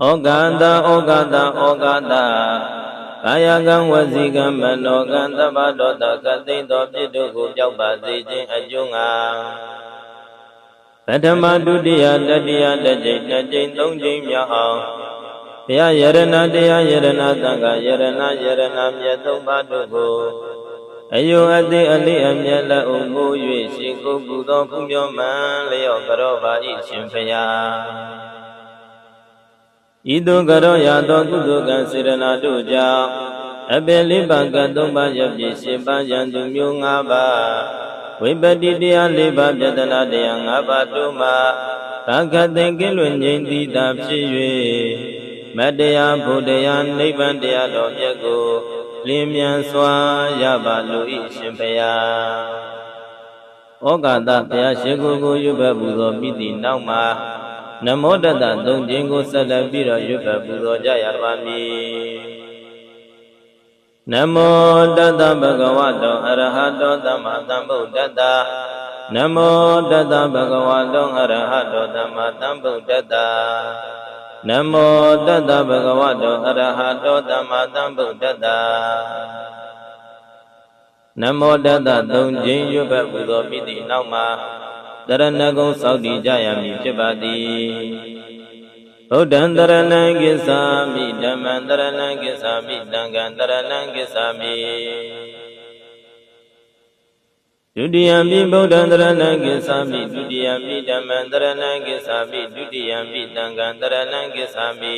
ဩကာသဩကာသဩကာသကာယကံဝစီကံမနောကံသဗ္ဗဒောတကသိမ့်သောပြစ်တို့ကိုပြောက်ပါစေခြင်းအကျိုးငါပထမဒုတိယတတိယတစ်ကြိမ်နှစ်ကြိမ်သုံးကြိမ်မြောက်အောင်ဘုရားယရဏတရားယရဏသံဃာယရဏယရဏမြတ်သုံးပါးတို့ကိုအယုအသိအလိအမျက်လက်အုံကို၍ရှေကိုပူသောဖူးမြောမှန်လျော့ကြောပါ၏ရှင်ဖျား ဤသို့ကြောရသောကုသိုလ်ကံစေရနာတို့ကြောင့်အပေလေးပါးကသုံးပါးရပြည့်ရှင်ပါးရန်သူမျိုး၅ပါးဝိပတ္တိတရား၄ပါးပြဒနာတရား၅ပါးတို့မှာသာခသိင်ကင်းလွင်ငြိမ်းသီးတာဖြစ်၍မတရားဘုရားနိဗ္ဗာန်တရားတော်မြတ်ကိုလင်းမြန်စွာရပါလို၏ရှင်ဖယားဩကာသဘုရားရှိခိုးကိုရွတ်ဖတ်ပူဇော်ပြီးသည့်နောက်မှာ နမောတတသုံးခြင်းကိုဆက်လက်ပြီးတော့ရွတ်ဖတ်ပူဇော်ကြရပါမည်နမောတတဗုဒ္ဓဝတ္တောအရဟတောသမ္မာသမ္ဗုဒ္ဓတ္တနမောတတဗုဒ္ဓဝါတောအရဟတောသမ္မာသမ္ဗုဒ္ဓတ္တနမောတတဗုဒ္ဓဝါတောအရဟတောသမ္မာသမ္ဗုဒ္ဓတ္တနမောတတသုံးခြင်းရွတ်ဖတ်ပူဇော်ပြီးသည့်နောက်မှာ တရဏဂုံစောင့်တည်ကြရမည်ဖြစ်ပါသည်ဗုဒ္ဓံတရဏံကိသာမိဓမ္မံတရဏံကိသာမိသံဃံတရဏံကိသာမိဒုတိယမိဗုဒ္ဓံတရဏံကိသာမိဒုတိယမိဓမ္မံတရဏံကိသာမိဒုတိယမိသံဃံတရဏံကိသာမိ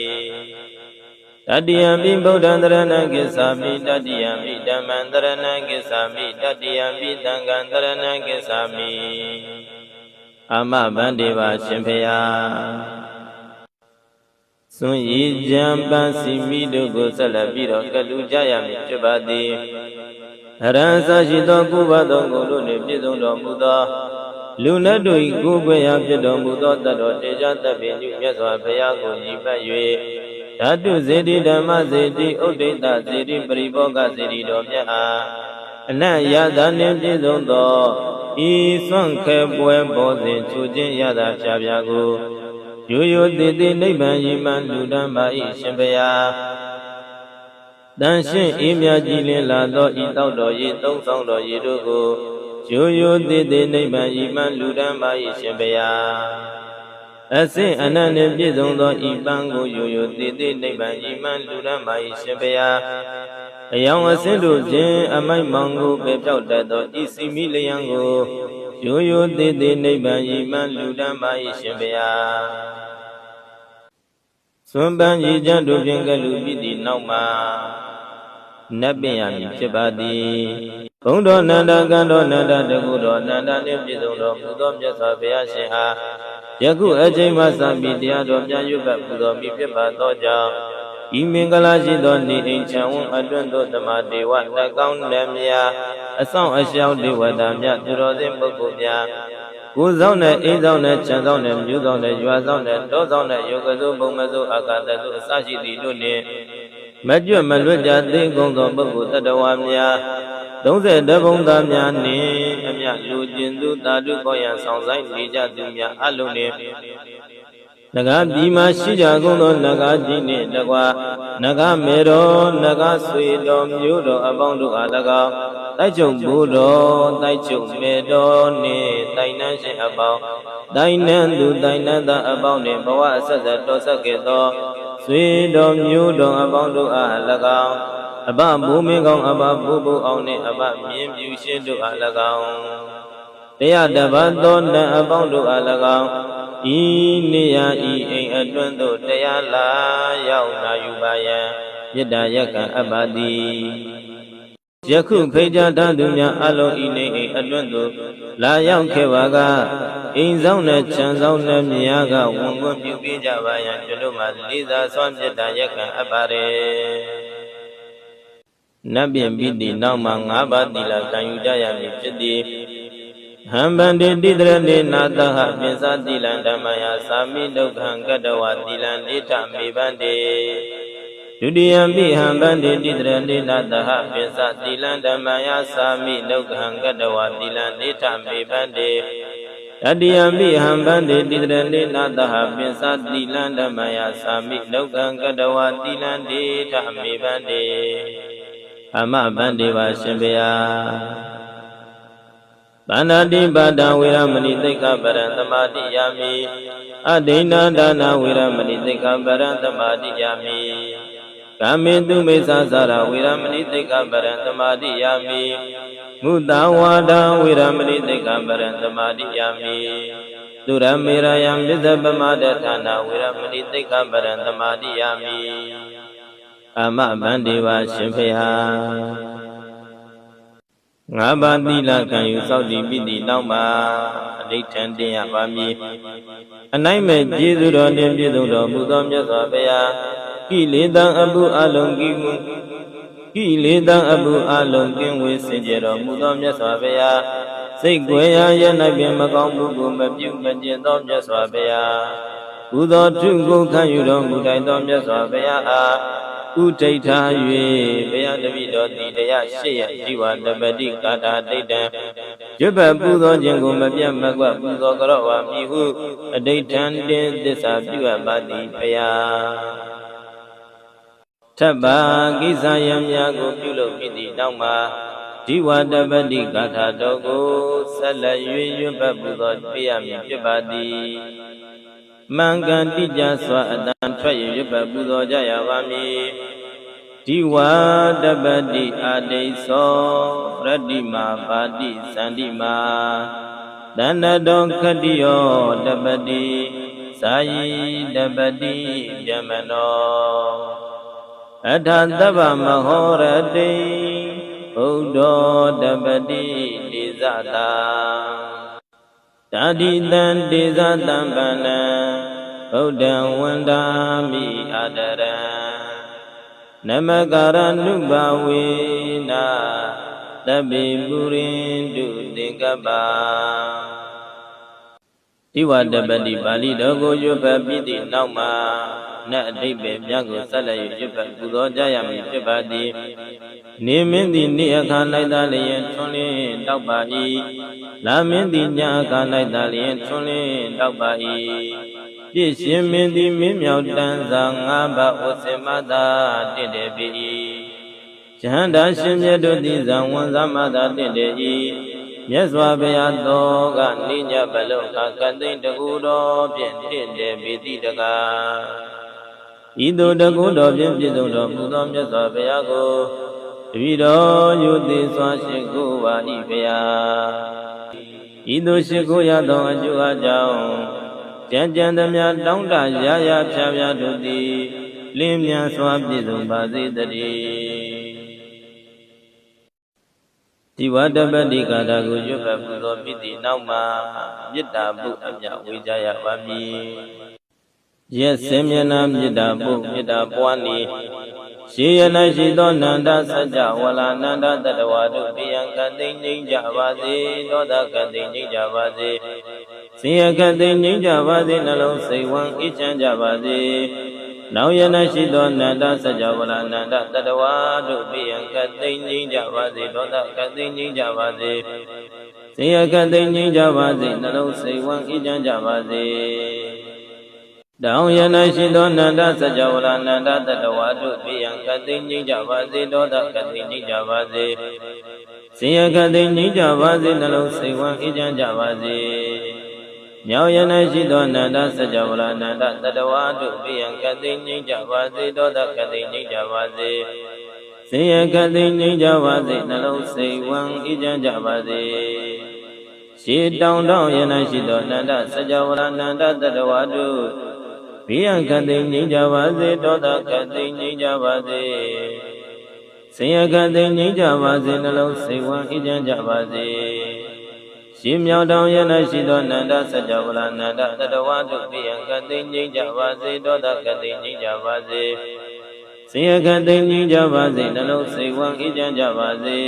တတိယမိဗုဒ္ဓံတရဏံကိသာမိတတိယမိဓမ္မံတရဏံကိသာမိတတိယမိသံဃံတရဏံကိသာမိ အာမဗန္တိပါရှင်ဖျားစွန်ရည်ကြံပန်းစီမိတို့ကိုဆက်လက်ပြီးတော့ကလူကြရမည်ဖြစ်ပါသည်အရဟံသာရှိသောကုဘသောကိုယ်တို့နှင့်ပြည့်စုံတော်မူသောလူလက်တို့၏ကိုယ်ွယ်ရာဖြစ်တော်မူသောတတ်တော်တေဇသဗ္ဗညုမြတ်စွာဘုရားကိုညီပတ်၍ဓာတုဇေတိဓမ္မဇေတိဥဒိတဇေတိပရိဘောဂဇေတိတော်မြတ်အားအနတ်ရသနှင့်ပြည့်စုံသော ဤစွန့်ခဲပွဲပေါ်စဉ်ချူခြင်းရတာဖြာဖြာကိုရိုးရိုးသေးသေးနိဗ္ဗာန်ရည်မှန်လူတန်းပါ၏ရှင်ဘုရားတန်ရှင်းအေးမြကြည်လင်လာသောဤတောက်တော်ရည်သုံးဆောင်တော်ရည်တို့ကိုရိုးရိုးသေးသေးနိဗ္ဗာန်ရည်မှန်လူတန်းပါ၏ရှင်ဘုရားအစင်အနန္တပြည့်စုံသောဤပန်းကိုရိုးရိုးသေးသေးနိဗ္ဗာန်ရည်မှန်လူတန်းပါ၏ရှင်ဘုရား အယောင်အစင်းတို့ခြင်းအမိုက်မောင်ကိုပဲပြောက်တတ်သောဤစီမိလျံကိုရိုးရိုးသေးသေးနိဗ္ဗာန်ရည်မှန်လူတန်းပါ၏ရှင်ဘုရားသွန်ပန်းရည်ကြတို့ဖြင့်ကလူပြီးသည့်နောက်မှာနတ်ပင်ရမည်ဖြစ်ပါသည်ဘုံတော်နန္ဒကံတော်နန္ဒတကုတော်နန္ဒနှင့်ပြည့်စုံတော်မူသောမြတ်စွာဘုရားရှင်အားယခုအချိန်မှစပြီးတရားတော်ပြန်ရွတ်ပတ်ပူဇော်မိဖြစ်ပါသောကြောင့် ဤမင်္ဂလာရှိသောနေအိမ်ချမ်းဝန်းအတွန်းသောတမတေဝလက်ကောင်းလက်မြာအဆောင်အရှောင်းဒေဝတာမြတ်သူတော်စင်ပုဂ္ဂိုလ်များကိုယ်ဆောင်တဲ့အိမ်ဆောင်တဲ့ခြံဆောင်တဲ့မြို့ဆောင်တဲ့ရွာဆောင်တဲ့တောဆောင်တဲ့ယောဂစုဘုံမစုအာကာတစုအစရှိသည့်တို့နှင့်မကျွတ်မလွတ်ကြသိကုန်သောပုဂ္ဂိုလ်တ attva များ30ဘုံသားများနှင့်အမြလူကျင်သူတာတုကောရန်ဆောင်ဆိုင်နေကြသူများအလုံးနှင့် နဂါပြည်မှာရှိကြကုန်သောနဂါကြီးနှင့်တကွာနဂါမေတော်နဂါဆွေတော်မျိုးတော်အပေါင်းတို့အား၎င်းတိုက်ချုပ်ဘုတော်တိုက်ချုပ်မေတော်နှင့်တိုင်နှန်းရှင်အပေါင်းတိုင်နှန်းသူတိုင်နှန်းသားအပေါင်းနှင့်ဘဝအဆက်ဆက်တော်ဆက်ခဲ့သောဆွေတော်မျိုးတော်အပေါင်းတို့အား၎င်းအဘဘုမင်းကောင်းအဘဘုဘုအောင်နှင့်အဘမြင်းပြူရှင်တို့အား၎င်းတရားတပတ်သောတန်အပေါင်းတို့အား၎င်း ဤနေရာဤအိမ်အတွင်းသို့တရားလာရောက်လာယူပါယံမေတ္တာရက်ကံအပ်ပါသည်ယခုဖိတ်ကြားတတ်သူများအလုံးဤနေအိမ်အတွင်းသို့လာရောက်ခဲ့ပါကအိမ်ဆောင်နဲ့ခြံဆောင်နဲ့မြားကဝန်ကွန်းပြုပေးကြပါယံကျွန်တို့မှာလေးစားစွမ်းမေတ္တာရက်ကံအပ်ပါれနတ်ပြင်ပြီးဒီနောက်မှာ၅ပါးသီလခံယူကြရမည်ဖြစ်သည် ဟံဗန္တိတိတရဏေနာတဟပိစတိလံဓမ္မယသာမိဒုက္ခံကတဝတိလံဒိဋ္ဌမေဗန္တိဒုတိယပိဟံဗန္တိတိတရဏေနာတဟပိစတိလံဓမ္မယသာမိဒုက္ခံကတဝတိလံဒိဋ္ဌမေဗန္တိတတတိယမိဟံဗန္တိတိတရဏိနာတဟပင်စတိလန္ဓမယသာမိလောကံကတဝတိလန္တိဓမ္မေဗန္တိအမဗန္တိပါရှင်ဗျာ သန္တာတိပါဒဝေရမဏိသိက္ခပရံသမာတိယာမိအဒိဏဒါနဝေရမဏိသိက္ခပရံသမာတိယာမိကာမေတုမေသဇာရဝေရမဏိသိက္ခပရံသမာတိယာမိမုတဝါဒဝေရမဏိသိက္ခပရံသမာတိယာမိသူရမေရယံပစ္စပမဒဌာနဝေရမဏိသိက္ခပရံသမာတိယာမိအမဗန္တိဝါရှင်ဖေဟာ ငါးပါးသီလကံယူစောင့်တည်ပြီးသည့်နောက်မှာအဋိဋ္ဌံတင်ရပါမည်အနိုင်မဲ့ကျေးဇူးတော်နှင့်ပြည့်စုံတော်မူသောမြတ်စွာဘုရားကိလေသာအပုအလုံးကိဝကိလေသာအပုအလုံးကင်းဝေးစင်ကြယ်တော်မူသောမြတ်စွာဘုရားစိတ်ွယ်ရာရ၌ပင်မကောင်းမှုကိုမပြုမကျင့်သောမြတ်စွာဘုရားကုသိုလ်ထုကိုခံယူတော်မူတိုင်သောမြတ်စွာဘုရားအား ဥဒိဋ္ဌာ၍ဘုရားတပည့်တော်သည်တရားရှိရជីဝတပတိကာထာတိတ်တံရွတ်ပတ်ပူဇော်ခြင်းကိုမပြတ်မကွက်ပူဇော်ကြတော့ဝါမိဟုအဋိဋ္ဌံတင်သစ္စာပြုအပ်ပါသည်ဘုရားထပ်ပါကိစ္စယံများကိုပြုလုပ်ပြီးသည့်နောက်မှာဒီဝတပတိကာထာတော်ကိုဆက်လက်၍ရွတ်ပတ်ပူဇော်ပြရမည်ဖြစ်ပါသည် မင်္ဂန်တိကြစွာအတန်ထွက်၍ရွတ်ပတ်ပူဇော်ကြရပါမည်ဒီဝတပတိအာဒိသောရတ္တိမာပါတိသန္တိမာတဏ္ဍတောခတ္တိယောတပတိသာယီတပတိပြမနောအထသဗ္ဗမဟောရတိဘုဒ္ဓောတပတိဒေဇတာတာတိတံဒေဇတံပန္နံ ဗုဒ္ဓံဝန္တာမိအာဒရံနမကာရနုဘဝေနာတပိပုရိန္တုသင်္ကပ္ပဣဝတပတိပါဠိတော်ကိုရွတ်ဖတ်ပြီးသည့်နောက်မှာနတ်အတိတ်ပဲမြတ်ကိုဆက်လက်၍ရွတ်ဖတ်ပူဇော်ကြရမည်ဖြစ်ပါသည်နေမင်းသည်နေ့အခါ၌သာလျင်ထွန်းလင်းတောက်ပါ၏လာမင်းသည်ညအခါ၌သာလျင်ထွန်းလင်းတောက်ပါ၏ ပြည့်ရှင်မင်းသည်မင်းမြောက်တန်းစာငါးပါးဝစင်မသာတင့်တယ်ပြီယဟန္တာရှင်မြတ်တို့သည်ဇံဝန်စားမသာတင့်တယ်၏မြတ်စွာဘုရားတော်ကနိညဘလုံခကသိမ့်တကူတော်ဖြင့်တင့်တယ်ပြီတိတကားဤသို့တကုတော်ဖြင့်ပြည့်စုံတော်မူသောမြတ်စွာဘုရားကိုတပည့်တော်ယုသိစွာရှိခိုးပါ၏ဘုရားဤသို့ရှိခိုးရသောအကျိုးအကြောင်း ကြံကြံသမျှတောင်းတရာရာဖြာဖြာတို့သည်လင်းမြန်စွာပြည့်စုံပါစေတည်းဒီဝတ္တပတိကာတာကိုရွတ်ဖတ်ပူဇော်ပြီးသည့်နောက်မှာမေတ္တာပုအမြဝေကြရပါမည်ရက်စင်မျက်နှာမေတ္တာပို့မေတ္တာပွားနေရှိရ၌ရှိသောနန္ဒစัจ java လာနန္ဒတတဝါတို့တရားကသိငြိမ့်ကြပါစေဒေါသကသိငြိမ့်ကြပါစေ ဆင်းရဲကသိငြိမ့်ကြပါစေနှလုံးစိတ်ဝမ်းအေးချမ်းကြပါစေနောင်ရ၌ရှိသောနန္ဒစัจ java လာနန္ဒတတဝါတို့တရားကသိငြိမ့်ကြပါစေဒေါသကသိငြိမ့်ကြပါစေဆင်းရဲကသိငြိမ့်ကြပါစေနှလုံးစိတ်ဝမ်းအေးချမ်းကြပါစေတောင်ယနရှိသောနန္ဒစကြဝဠာနန္ဒတတဝါတို့ပြယံကတိငြိမ့်ကြပါစေဒေါသကတိငြိမ့်ကြပါစေစင်ယကတိငြိမ့်ကြပါစေနှလုံးစိတ်ဝမ်းအေးချမ်းကြပါစေ မြောင်ယနရှိသောနန္ဒစကြဝဠာနန္ဒတတဝါတို့ပြယံကတိငြိမ့်ကြပါစေဒေါသကတိငြိမ့်ကြပါစေစင်ယကတိငြိမ့်ကြပါစေနှလုံးစိတ်ဝမ်းအေးချမ်းကြပါစေရှေတောင်တောင်ယနရှိသောနန္ဒစကြဝဠာနန္ဒတတဝါတို့ဘေးရန်ခတ်သိမ်းငြိမ်းကြပါစေဒေါသခတ်သိမ်းငြိမ်းကြပါစေဆင်းရဲခတ်သိမ်းငြိမ်းကြပါစေနှလုံးစိတ်ဝမ်းအေးချမ်းကြပါစေ ရှင်မြောင်တောင်ရ၌ရှိသောနန္ဒစัจ java လာနန္ဒတတဝါတို့ဘေးရန်ခတ်သိမ်းငြိမ်းကြပါစေဒေါသခတ်သိမ်းငြိမ်းကြပါစေဆင်းရဲခတ်သိမ်းငြိမ်းကြပါစေနှလုံးစိတ်ဝမ်းအေးချမ်းကြပါစေ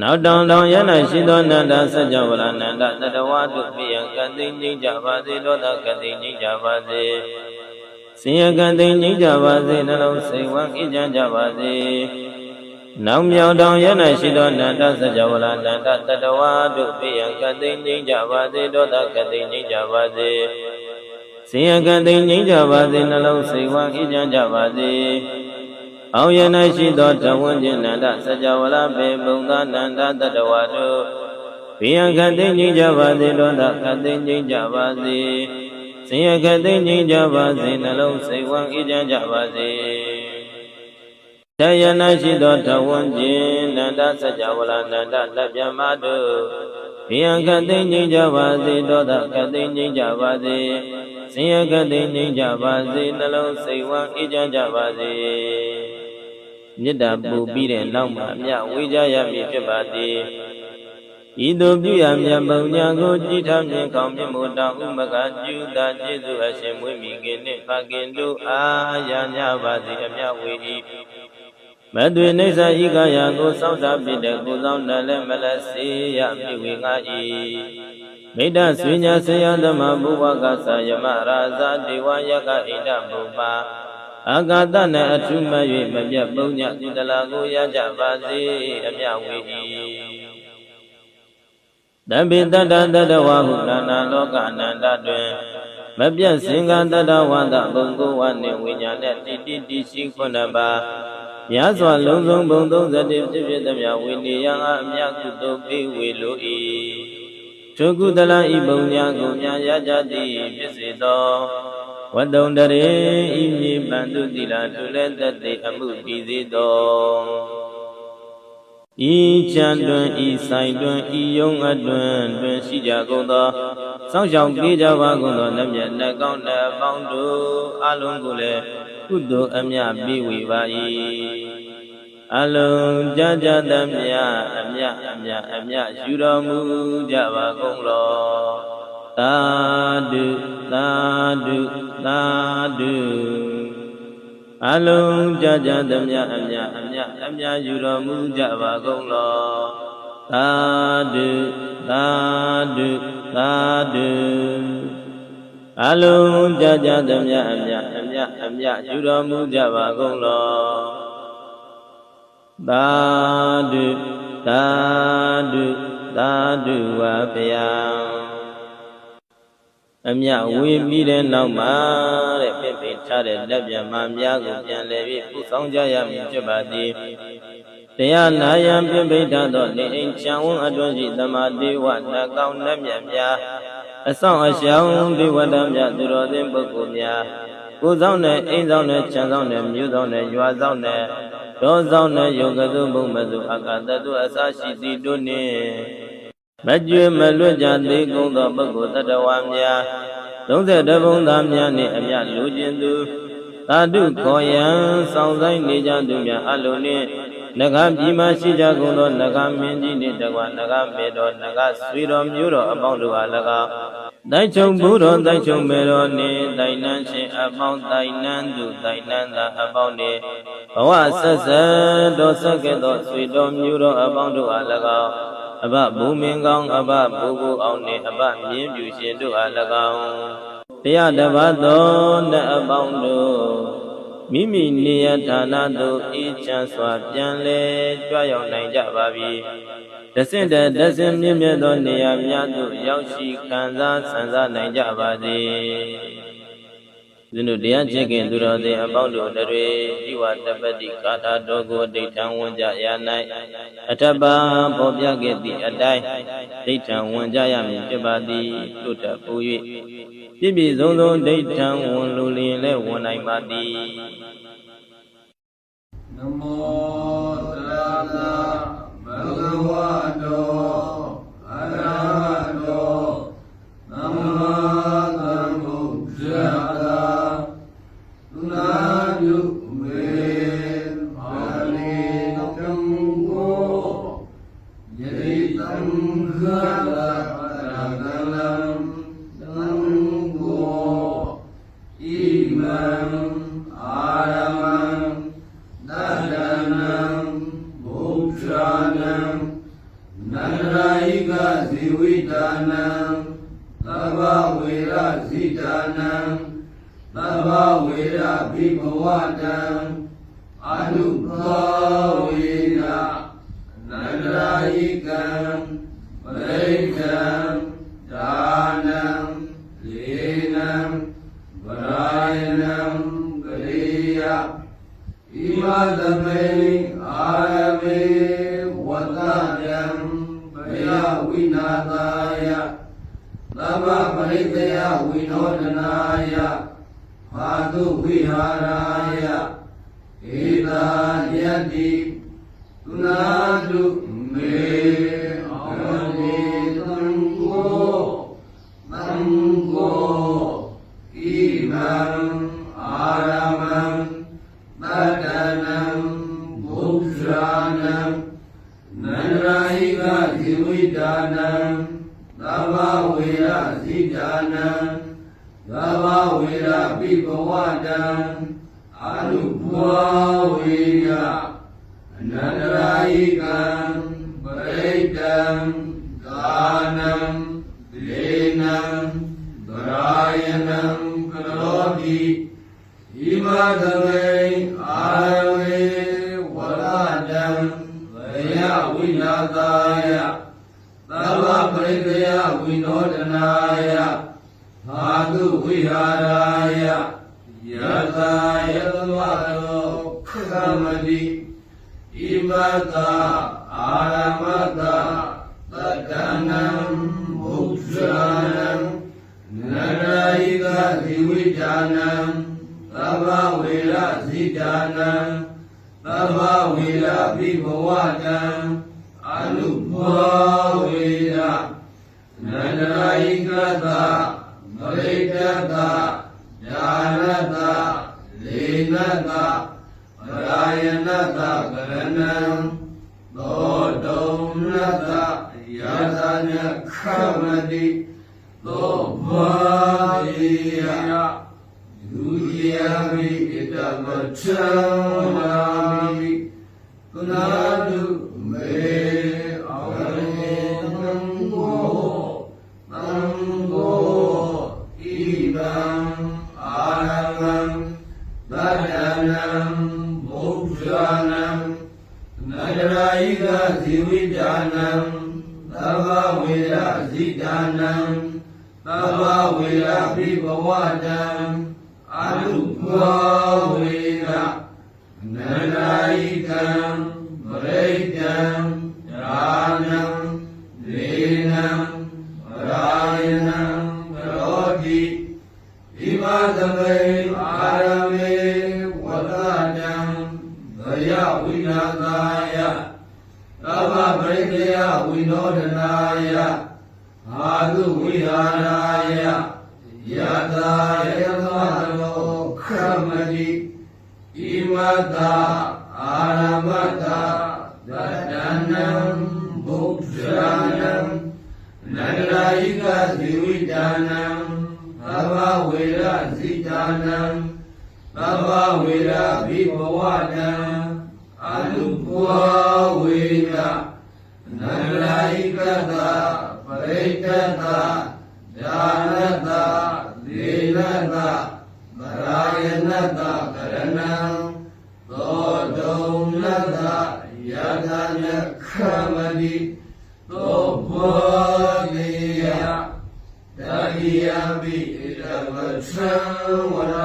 နောက်တောင်တောင်ရ၌ရှိသောနန္ဒစัจ java လာနန္ဒတတဝါတို့ပြယံကတိငြိမ့်ကြပါစေဒေါသကတိငြိမ့်ကြပါစေဆင်းရဲကတိငြိမ့်ကြပါစေနှလုံးစိတ်ဝမ်းအေးချမ်းကြပါစေ နောင်မြောင်တောင်ရ၌ရှိသောနန္ဒစကြဝဠာနန္ဒတတဝါတို့ပိယံကတိငြိမ်းကြပါစေဒေါသကတိငြိမ်းကြပါစေစင်ယကတိငြိမ်းကြပါစေနှလုံးစိတ်ဝမ်းအေးချမ်းကြပါစေအောင်ရ၌ရှိသောတဝန်းကျင်နန္ဒစကြဝဠာပေပုံသာနန္ဒတတဝါတို့ပိယံကတိငြိမ်းကြပါစေဒေါသကတိငြိမ်းကြပါစေစင်ယကတိငြိမ်းကြပါစေနှလုံးစိတ်ဝမ်းအေးချမ်းကြပါစေ တယနာရှိသောတဝန်းကျင်နန္ဒစัจ java လာနန္ဒလက်ပြမတို့ဘိယံကတိငြိမ်းကြပါစေဒေါသကတိငြိမ်းကြပါစေစင်ယကတိငြိမ်းကြပါစေနှလုံးစိတ်ဝမ်းအေးချမ်းကြပါစေမေတ္တာပူပြီးတဲ့နောက်မှာအမြဝေကြရမည်ဖြစ်ပါသည်ဤသို့ပြုရမြတ်ပုံညာကိုကြည်ထမြင်ကောင်းမြတ်မို့တောင်းဥမကကျူတာကျေးဇူးအရှင်မွေးမိခင်နှင့်ဖခင်တို့အားရညပါစေအမြဝေ၏ မသွေနေစာဤကရာကိုစောင့်စားဖြစ်တဲ့ကိုဆောင်တယ်လည်းမလက်စေရမြဝေငါဤမိတ္တဆွေညာဆရာသမဘုဝကသယမရာဇာဒေဝယကဣဒဘုပါအာဂတနဲ့အထုမ၍မပြတ်ပုံညကုတလာကိုရကြပါစေအမြဝေ၏တပိတတတတဝဟုနာနာလောကအနန္တတွင်မပြတ်စင်္ဂတတဝန္တဘုံကိုဝနှင့်ဝိညာဉ်နဲ့တိတိတိရှိခုနှစ်ပါး မြတ်စွာလုံးစုံဘုံ30ဖြစ်ဖြစ်သမျှဝိနည်းယံအမြတ်ကုသိုလ်ပေးဝေလို၏ထိုကုသလဤပုံညာကိုညာရကြသည်ဖြစ်စေသောဝတ္တုံတရေဤမြေပန္တုတိလာထုလဲတတ်သည်အမှုပြီးစေသောဤချံတွင်ဤဆိုင်တွင်ဤယုံအတွင်တွင်ရှိကြကုန်သောစောင့်ရှောက်ပြေးကြပါကုန်သောနတ်မြတ်နှကောင်းနှပေါင်းတို့အလုံးကိုလည်း ကုသိုလ်အမြပေးဝေပါ၏အလုံးကြကြသမျှအမြအမြအမြယူတော်မူကြပါကုန်လောသာဓုသာဓုသာဓုအလုံးကြကြသမျှအမြအမြအမြယူတော်မူကြပါကုန်လောသာဓုသာဓုသာဓုအလုံးကြကြသမျှအမြအမြ အမြယူတော်မူကြပါကုန်လောသာဓုသာဓုသာဓုဝါဗျာအမြဝေပြီးတဲ့နောက်မှာတဲ့ပြင့်ပြထားတဲ့လက်ပြန်မှများကိုပြန်လဲပြီးပူဆောင်ကြရမည်ဖြစ်ပါသည်တရားနာယံပြင့်ပိဋ္ဌသောနေအိမ်ချံဝန်းအတွင်းရှိသမာဓိဝနှကောင်းနှမြတ်များအဆောင်အရှောင်းဒီဝတ္တမြတ်သူတော်သင်ပုဂ္ဂိုလ်များ ကိုယ်ဆောင်တဲ့အိမ်ဆောင်တဲ့ခြံဆောင်တဲ့မြို့ဆောင်တဲ့ရွာဆောင်တဲ့ဒေါဆောင်တဲ့ယုံကသုဘုံမစုအကတတုအစရှိသည်တို့နှင့်မကြွမလွတ်ကြသေးကုန်သောပုဂ္ဂိုလ်တ attva များ32ဘုံသားများနှင့်အမြလူချင်းသူသာဓုခေါ်ယံဆောင်ဆိုင်နေကြသူများအလုံးနှင့်နဂပြည်မှရှိကြကုန်သောနဂမင်းကြီးနှင့်တကွာနဂမေတော်နဂဆွေတော်မျိုးတော်အပေါင်းတို့အား၎င်း တိုက်ချုံဘုတော်တိုက်ချုံမေတော်နှင့်တိုက်နန်းရှင်အပေါင်းတိုက်နန်းသူတိုက်နန်းသာအပေါင်းနှင့်ဘဝဆက်ဆက်တော်ဆက်ကဲ့သောဆွေတော်မျိုးတော်အပေါင်းတို့အား၎င်းအဘဘုံမင်းကောင်းအဘဘိုးဘိုးအောင်နှင့်အဘမြင်းပြူရှင်တို့အား၎င်းတရားတပတ်သောနတ်အပေါင်းတို့ မိမိနေရဌာနသို့အေးချမ်းစွာပြန်လဲကြွရောက်နိုင်ကြပါပြီ။တဆင့်တတဆင့်မြင့်မြတ်သောနေရာများသို့ရောက်ရှိခံစားဆန်စားနိုင်ကြပါစေ။ ဒီလိုတရားချစ်ခင်သူတော်စင်အပေါင်းတို့တွေဤဝတပတိကာထာတော်ကိုဒိဋ္ဌံဝန်ကြရ၌အထပ်ပါပေါ်ပြခဲ့သည့်အတိုင်းဒိဋ္ဌံဝန်ကြရမည်ဖြစ်ပါသည်တို့တပူ၍ပြည့်ပြည့်စုံစုံဒိဋ္ဌံဝန်လိုလျင်လည်းဝန်နိုင်ပါသည်နမောတရသာဘဂဝတော တာနံသဗ္ဗဝေရဇိတာနံသဗ္ဗဝေရဘိဘဝတံအနုဘောဝေနနန္ဒရာယိကံပရိကံဒါနံလေနံဗရာယနံကလေးယဣမသမေအာရမေဝတ္တယံဘယ ဝိနာသာယသမ္မပရိတယဝိနောဒနာယဘာတုဝိဟာရာယဧတာယတ္တိသုနာတုမေ ဝတံအနုဘောဝေယအနန္တရာဟိကံပရိတံဒါနံလေနံဗရာယနံကရောတိဣမသမေအာဝေဝရတံဗယဝိနာသာယသဗ္ဗပရိတယဝိနောဒနာယဘာတု ဝိဟာရာယယတာယတဝရောခမတိဣမတာအာရမတာတတနံဘုရားနံနရာယိကဇိဝိဒါနံသဗ္ဗဝေရဇိဒါနံသဗ္ဗဝေရပိဘဝတံအနုဘောဝေရနန္ဒရာယိကသမရိတ သညာနသလေနသပရာယနသကရဏံသောတုံနသယသညခမတိသောဘာတိယဒုတိယမိဣတမချံဝါမိကုနာတုမေ ရာယိကဇီဝိဒါနံသဗ္ဗဝေရဇိဒါနံသဗ္ဗဝေရပိဘဝတံအနုဘောဝေရနန္ဒရာယိကံပရိတံဒါနံလေနံဗရာယနံကရောတိဣမသမေ ஆரோக்கிய வினோதனாய ஆது விதானாய யதாயோ கமதி இமதா ஆரமதா தனம் புக்ஷானம் நகராயிக திவிதானம் பவா விர சிதானம் பவா விர விபவானம் அனுபவ விரா နံဘုရားနံနန္ဒရာယိကဇိဝိဒါနံသဗ္ဗဝေရဇိဒါနံသဗ္ဗဝေရဘိဘဝတံအနုဘောဝေယနန္ဒရာယိကသပရိတ္တသဒါနသလေနသဗရာယနသကရဏံသောတုံနသယသညခမတိသောဘောတိယတတိယပိဣတဝထံဝရာ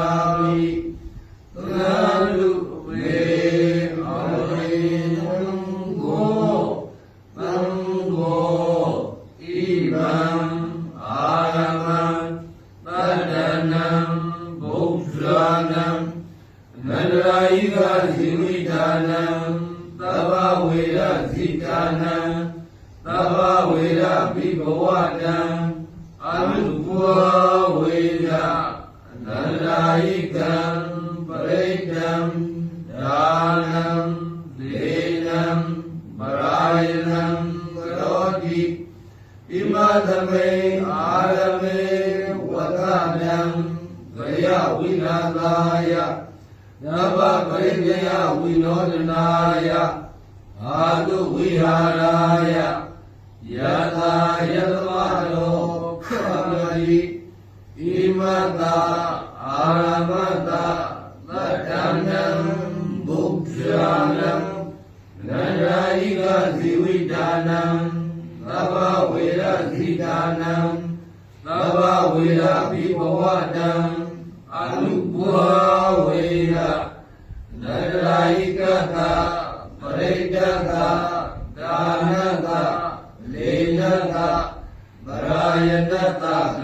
วิโนดนายะอาตุวิหารายะยะตายะตมะโลขะมะลิอิมัตตาอารมัตตาตัตตังนังบุพพยานังนันรายิกะสิวิดานังသဗ္ဗဝေရသိတာနံသဗ္ဗဝေရပိဘဝတံအနုပဝေရ တရာယိကကပရိဒကဒါနကလေနကဗရာယတတ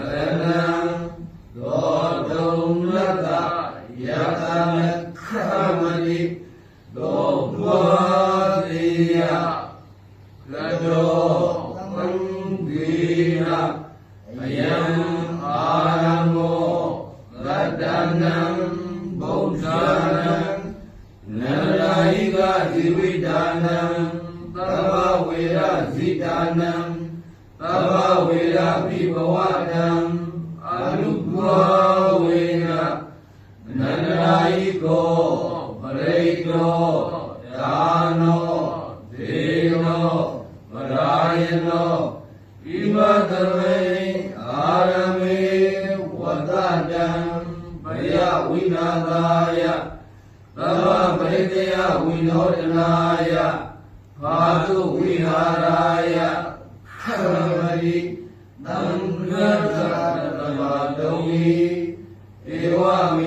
ဝေရပိဘဝတံအနုဘောဝေနနန္ဒရာယိကောပရိတောဒါနောဒေနောဗရာယနောဣမတမေအာရမေဝတတံပယဝိနာသာယသဗ္ဗပရိတယဝိနောဒနာယဘာတုဝိဟာရာယ ခမတိသံဃာသတ္တမ